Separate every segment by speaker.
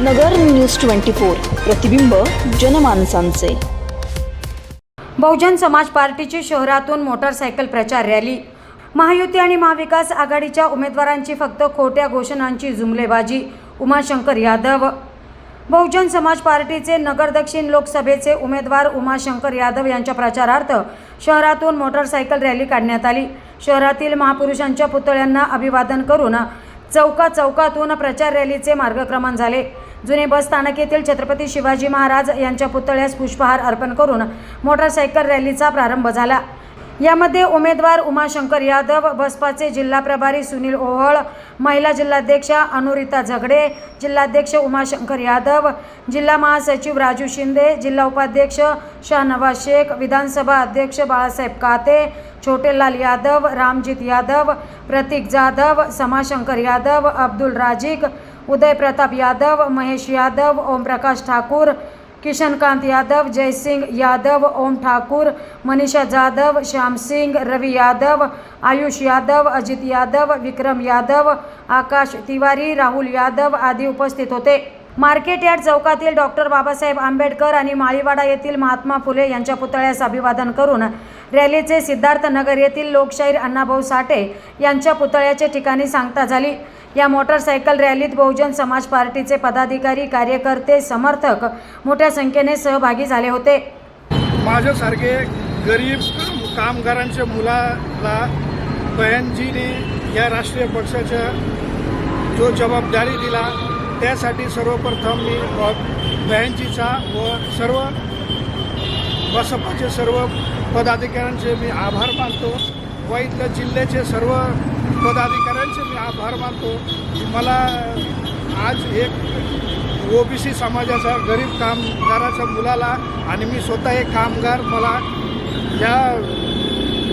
Speaker 1: नगर news twenty four प्रतिबिंब जनमानसांचे.
Speaker 2: बहुजन समाज पार्टीची शहरातून मोटारसायकल प्रचार रॅली. महायुती आणि महाविकास आघाडीच्या उमेदवारांची फक्त खोट्या घोषणांची जुमलेबाजी उमाशंकर यादव. बहुजन समाज पार्टीचे नगर दक्षिण लोकसभेचे उमेदवार उमाशंकर यादव यांच्या प्रचारार्थ शहरातून मोटारसायकल रॅली काढण्यात आली. शहरातील महापुरुषांच्या पुतळ्यांना अभिवादन करून चौका चौकातून प्रचार रॅलीचे मार्गक्रमण झाले. जुने बस स्थानक येथील छत्रपती शिवाजी महाराज यांच्या पुतळ्यास पुष्पहार अर्पण करून मोटारसायकल रॅलीचा प्रारंभ झाला. यामध्ये उमेदवार उमाशंकर यादव बसपाचे जिल्हा प्रभारी सुनील ओहळ महिला जिल्हाध्यक्षा अनुरिता झगडे जिल्हाध्यक्ष उमाशंकर यादव जिल्हा महासचिव राजू शिंदे जिल्हा उपाध्यक्ष शाहनवाज शेख विधानसभा अध्यक्ष बाळासाहेब काते छोटेलाल यादव रामजीत यादव प्रतीक जाधव समाशंकर यादव अब्दुल राजिक उदय प्रताप यादव महेश यादव ओमप्रकाश ठाकूर किशनकांत यादव जयसिंग यादव ओम ठाकूर मनीषा जाधव श्याम सिंग रवि यादव आयुष यादव अजित यादव विक्रम यादव आकाश तिवारी राहुल यादव आदी उपस्थित होते. मार्केट यार्ड चौकातील डॉक्टर बाबासाहेब आंबेडकर आणि माळीवाडा येथील महात्मा फुले यांच्या पुतळ्यास अभिवादन करून रॅलीचे सिद्धार्थ नगर येथील लोकशाहीर अण्णाभाऊ साठे यांच्या पुतळ्याच्या ठिकाणी सांगता झाली. या मोटारसायकल रॅलीत बहुजन समाज पार्टीचे पदाधिकारी कार्यकर्ते समर्थक मोठ्या संख्येने सहभागी झाले होते.
Speaker 3: माझ्यासारखे गरीब कामगारांच्या मुलाला बहनजीने या राष्ट्रीय पक्षाच्या जो जबाबदारी दिला त्यासाठी सर्वप्रथम मी ब- बहनजीचा व सर्व बसपाचे सर्व पदाधिकाऱ्यांचे मी आभार मानतो. व इथल्या जिल्ह्याचे सर्व पदाधिकाऱ्यांचे मी आभार मानतो की मला आज एक ओबीसी समाजाचा गरीब कामगाराच्या मुलाला आणि मी स्वतः एक कामगार मला या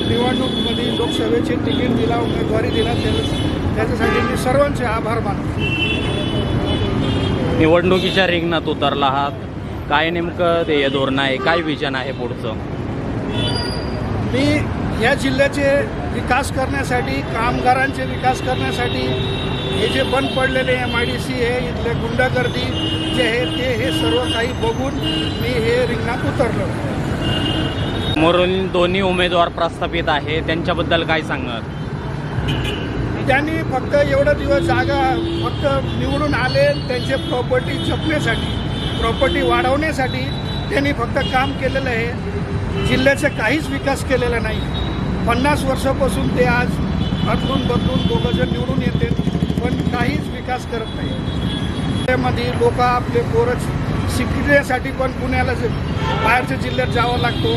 Speaker 3: निवडणूकमध्ये लोकसभेचे तिकीट दिला उमेदवारी दिला त्या- त्याच्यासाठी मी सर्वांचे आभार मानतो.
Speaker 4: निवडणुकीच्या रिंगणात उतरला आहात. काय नेमकं ते धोरण आहे? काय विजन आहे पुढचं?
Speaker 3: मी या जिल्ह्याचे विकास करण्यासाठी कामगारांचे विकास करण्यासाठी हे जे बंद पडलेले एम आय डी सी आहे इथले गुंडागर्दी जे आहे ते हे सर्व काही बघून मी हे रिंगणात उतरलो.
Speaker 4: समोरून दोन्ही उमेदवार प्रस्थापित आहे. त्यांच्याबद्दल काय सांगणार?
Speaker 3: त्यांनी फक्त एवढा दिवस जागा फक्त निवडून आले त्यांचे प्रॉपर्टी जपण्यासाठी प्रॉपर्टी वाढवण्यासाठी त्यांनी फक्त काम केलेलं आहे. जिल्ह्याचा काहीच विकास केलेला नाही. पन्नास वर्षापासून ते आज बदलून बदलून दोघंजण निवडून येते पण काहीच विकास करत नाही. त्यामध्ये लोक आपले पोरं शिकण्यासाठी पण पुण्याला बाहेरच्या जिल्ह्यात जावं लागतो.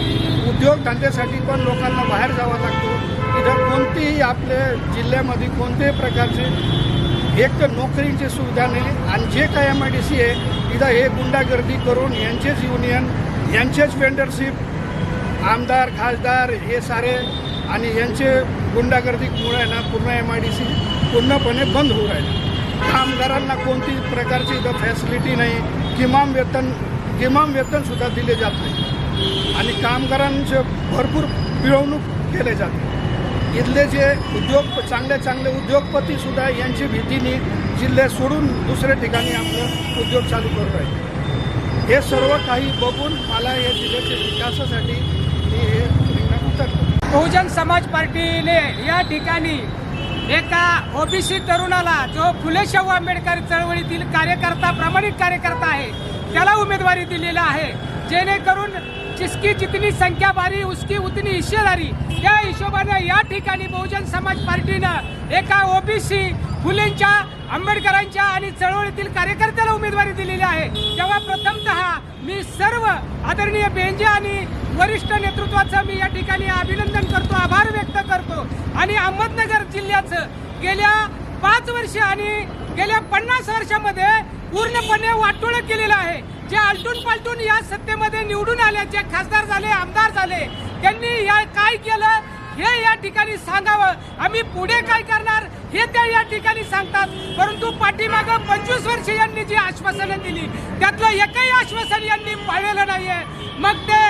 Speaker 3: उद्योगधंद्यासाठी पण लोकांना बाहेर जावं लागतो. इथं कोणतीही आपल्या जिल्ह्यामध्ये कोणत्याही प्रकारचे एक तर नोकरीची सुविधा नाही. आणि जे काय एम आय डी सी आहे इथं हे गुंडागर्दी करून यांचेच युनियन यांचेच वेंडरशिप आमदार खासदार हे सारे आणि यांचे गुंडागर्दीमुळे ना पूर्ण एम आय डी सी पूर्णपणे बंद होऊ राहिले. कामगारांना कोणती प्रकारची इथं फॅसिलिटी नाही किमान वेतन किमान वेतनसुद्धा दिले जात नाही. आणि कामगारांचे भरपूर पिळवणूक केले जाते इथले जे उद्योग चांगले चांगले उद्योगपतीसुद्धा यांची भीतीने जिल्हे सोडून दुसऱ्या ठिकाणी आपलं उद्योग चालू करत आहे हे सर्व काही बघून मला या जिल्ह्याच्या विकासासाठी मी हे
Speaker 5: बहुजन समाज पार्टीने या ठिकाणी एका ओबीसी तरुणाला जो फुले शाहू आंबेडकर चळवळीतील कार्यकर्ता प्रामाणिक कार्यकर्ता आहे त्याला उमेदवारी दिलेला आहे. जेणेकरून जिसकी जितनी संख्या बारी उसकी उतनी हिस्सेदारी या हिशोबाने या ठिकाणी बहुजन समाज पार्टीनं एका ओबीसी फुलेंच्या आंबेडकरांच्या आणि चळवळीतील कार्यकर्त्याला उमेदवारी दिलेली आहे. तेव्हा प्रथमतः मी सर्व आदरणीय बेंजे आणि वरिष्ठ नेतृत्वाचं मी या ठिकाणी अभि करतो आभार व्यक्त करतो आणि अहमदनगर जिल्ह्याचं गेल्या पाच वर्ष आणि गेल्या पन्नास वर्षामध्ये पूर्णपणे वाटोळं केलेलं आहे. जे आलटून पालटून या सत्तेमध्ये निवडून आले जे खासदार झाले आमदार झाले त्यांनी या काय केलं हे या ठिकाणी सांगावं. आम्ही पुढे काय करणार हे ते या ठिकाणी सांगतात. परंतु पाठीमागं पंचवीस वर्ष यांनी जी आश्वासनं दिली त्यातलं एकही आश्वासन यांनी पाळलेलं नाहीये. मग ते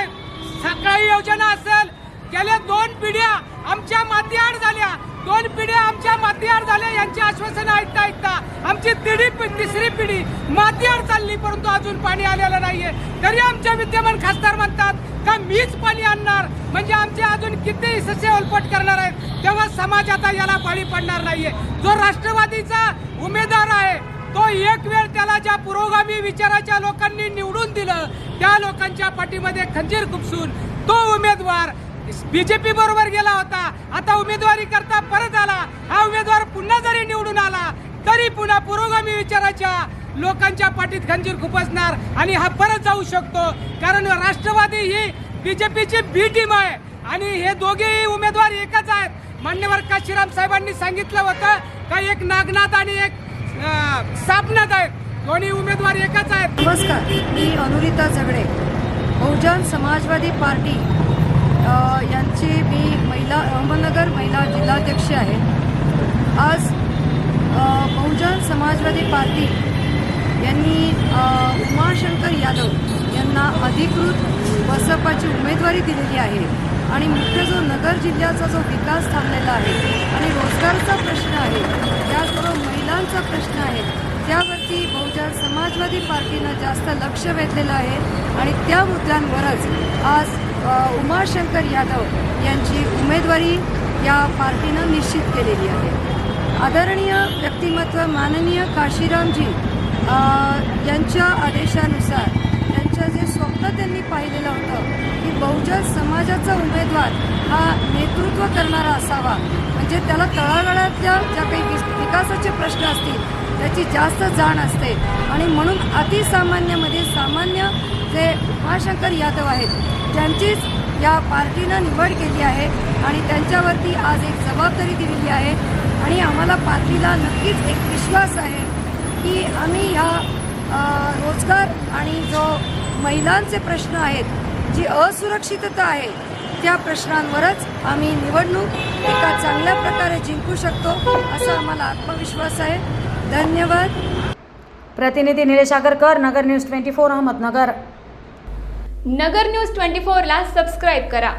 Speaker 5: सकाळी योजना असेल गेल्या दोन पिढ्या आमच्या मातीआड झाल्या. दोन पिढ्या आमच्या मातीआड झाल्या यांची आश्वासनं ऐकता ऐकता आमची तिढी तिसरी पिढी मातीआड चालली परंतु अजून पाणी आलेलं नाहीये. तरी आमच्या विद्यमान खासदार म्हणतात का मीच पाणी आणणार? म्हणजे आमचे अजून किती ससे ओलपट करणार आहेत तेव्हा समाज आता याला पाणी पडणार नाहीये. जो राष्ट्रवादीचा उमेदवार आहे तो एक वेळ त्याला ज्या पुरोगामी विचाराच्या लोकांनी निवडून दिलं त्या लोकांच्या पाठीमध्ये खंजीर खुपसून तो उमेदवार बीजेपी बरोबर गेला होता. आता उमेदवारी करता परत आला. हा उमेदवार पुन्हा जरी निवडून आला तरी पुन्हा पुरोगामी विचाराच्या लोकांच्या पाठीत खंजीर खुपसणार आणि हा परत जाऊ शकतो. कारण राष्ट्रवादी ही बीजेपीची बी टीम आहे. आणि हे दोघेही उमेदवार एकच आहेत. मान्यवर काशीराम साहेबांनी सांगितलं होतं का एक नागनाथ आणि एक सापनाथ आहेत. दोन्ही उमेदवार एकच आहेत.
Speaker 6: नमस्कार मी अनुरिता झगडे. बहुजन समाजवादी पार्टी यांची मी महिला अहमदनगर महिला जिल्हाध्यक्ष आहे. आज बहुजन समाजवादी पार्टी यांनी उमाशंकर यादव यांना अधिकृत बसपाची उमेदवारी दिलेली आहे आणि मुख्य जो नगर जिल्ह्याचा जो विकास थांबलेला आहे आणि रोजगारचा प्रश्न आहे त्याचबरोबर महिलांचा प्रश्न आहे त्यावरती बहुजन समाजवादी पार्टीनं जास्त लक्ष वेधलेलं आहे आणि त्या मुद्द्यांवरच आज उमाशंकर यादव यांची उमेदवारी या पार्टीनं निश्चित केलेली आहे. आदरणीय व्यक्तिमत्व माननीय काशीरामजी यांच्या आदेशानुसार त्यांचं जे स्वप्न त्यांनी पाहिलेलं होतं की बहुजन समाजाचा उमेदवार हा नेतृत्व करणारा असावा. म्हणजे त्याला तळागाळातल्या ज्या काही विकासाचे प्रश्न असतील त्याची जास्त जाण असते. आणि म्हणून अतिसामान्यमध्ये सामान्य जे उमाशंकर यादव आहेत त्यांचीच या पार्टीनं निवड केली आहे आणि त्यांच्यावरती आज एक जबाबदारी दिलेली आहे. आणि आम्हाला पार्टीला नक्कीच एक विश्वास आहे की आम्ही ह्या रोजगार आणि जो महिलांचे प्रश्न आहेत जी असुरक्षितता आहे त्या प्रश्नांवरच आम्ही निवडणूक एका चांगल्या प्रकारे जिंकू शकतो असा आम्हाला आत्मविश्वास आहे. धन्यवाद. प्रतिनिधी Nilesh Agarkar Nagar news twenty four Ahmednagar.
Speaker 7: Nagar news twenty फोरला सबस्क्राईब करा.